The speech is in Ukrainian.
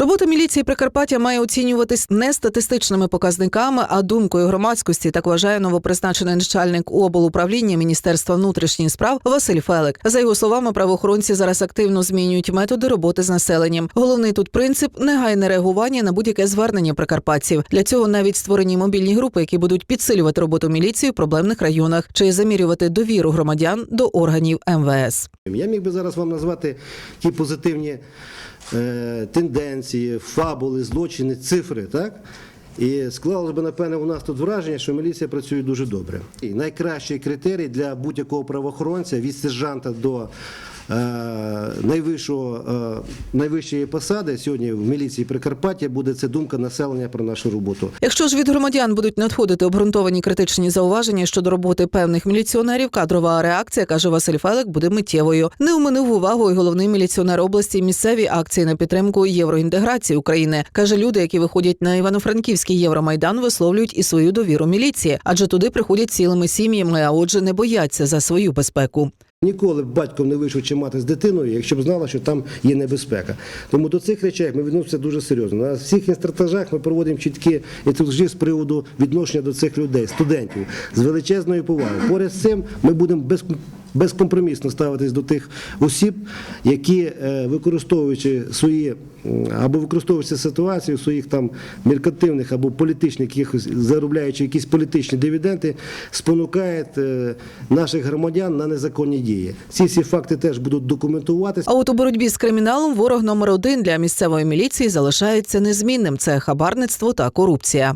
Робота міліції Прикарпаття має оцінюватись не статистичними показниками, а думкою громадськості. Так вважає новопризначений начальник облуправління Міністерства внутрішніх справ Василь Фелик. За його словами, правоохоронці зараз активно змінюють методи роботи з населенням. Головний тут принцип негайне реагування на будь-яке звернення прикарпатців. Для цього навіть створені мобільні групи, які будуть підсилювати роботу міліції в проблемних районах чи замірювати довіру громадян до органів МВС. Я міг би зараз вам назвати ті позитивні е, тенденції, фабули, злочини, цифри, так? І склалося б, напевне, у нас тут враження, що міліція працює дуже добре. І найкращий критерій для будь-якого правоохоронця від сержанта до найвищого, е, найвищої посади сьогодні в міліції Прикарпаття буде це думка населення про нашу роботу. Якщо ж від громадян будуть надходити обґрунтовані критичні зауваження щодо роботи певних міліціонерів, кадрова реакція каже Василь Фелик, буде миттєвою. Не оминув увагу і головний міліціонер області місцеві акції на підтримку євроінтеграції України. каже, люди, які виходять на Івано-Франківський Євромайдан, висловлюють і свою довіру міліції, адже туди приходять цілими сім'ями, а отже, не бояться за свою безпеку. Ніколи б батько не вийшов чи мати з дитиною, якщо б знала, що там є небезпека. Тому до цих речей ми відносимося дуже серйозно. На всіх інстратажах ми проводимо чіткі інструкції з приводу відношення до цих людей, студентів, з величезною повагою. Поряд з цим ми будемо без, безкомпромісно ставитись до тих осіб, які, е, використовуючи свої або використовуючи ситуацію своїх там меркантивних або політичних якихось заробляючи якісь політичні дивіденди, спонукають е, наших громадян на незаконні дії. Ці всі факти теж будуть документуватися. А от у боротьбі з криміналом ворог номер один для місцевої міліції залишається незмінним. Це хабарництво та корупція.